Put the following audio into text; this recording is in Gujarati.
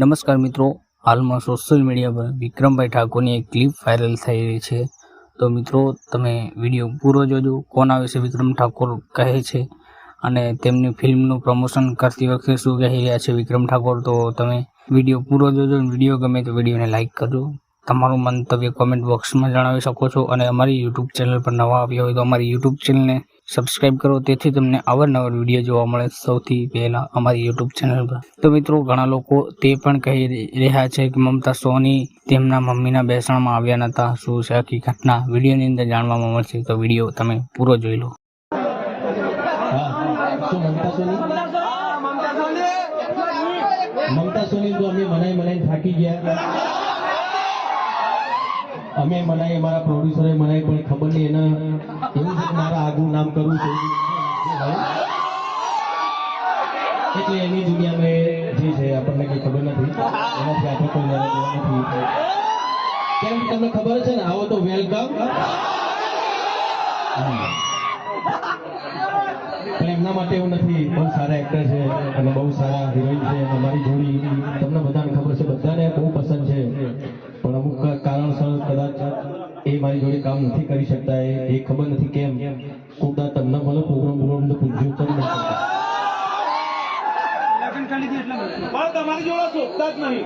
નમસ્કાર મિત્રો, હાલમાં સોશિયલ મીડિયા પર વિક્રમભાઈ ઠાકોરની એક ક્લિપ વાયરલ થઈ રહી છે. તો મિત્રો, તમે વીડિયો પૂરો જોજો. કોના વિશે વિક્રમ ઠાકોર કહે છે અને તેમની ફિલ્મનું પ્રમોશન કરતી વખતે શું કહી રહ્યા છે વિક્રમ ઠાકોર? તો તમે વીડિયો પૂરો જોજો વીડિયો ગમે તો વિડીયોને લાઇક કરજો. તમારું મંતવ્ય કોમેન્ટ બોક્સમાં જણાવી શકો છો અને અમારી યુટ્યુબ ચેનલ પર નવા આવ્યા હોય તો અમારી યુટ્યુબ ચેનલને સબસ્ક્રાઇબ કરો. તેથી તમને અવારનવાર વીડિયો જોવા મળે સૌથી પહેલાં અમારી યુટ્યુબ ચેનલ પર. તો મિત્રો, ઘણા લોકો તે પણ કહી રહ્યા છે કે મમતા સોની તેમના મમ્મીના બેસણમાં આવ્યા નહોતા શું છે હકીકતના વિડીયોની અંદર જાણવામાં મળશે. તો વીડિયો તમે પૂરો જોઈ લો. મમતા સોની? તો અમે મનાઈ મનાઈ થાકી ગયા. અમે મનાય અમારા પ્રોડ્યુસરે મનાય પણ ખબર નહીં, એને એવું છે મારા આગું નામ કરવું છે. એટલે એની દુનિયામાં જે છે, આપણને કઈ ખબર નથી. એનાથી આપણે કોઈ લેવા નથી. કેમ તમને ખબર છે ને, આવો તો વેલકમ પણ એમના માટે એવું નથી, બહુ સારા એક્ટર છે અને બહુ સારા હિરોઈન છે અમારી જોડી, તમને બધાને ખબર છે, બધાને બહુ એ મારી જોડે કામ નથી કરી શકતા, એ ખબર નથી કેમ. કોકદા તમને ભલે પ્રોગ્રામ પ્રોગ્રામ તો પૂછ્યું તો નહીં તમારી જોડે શોધતા જ નહીં.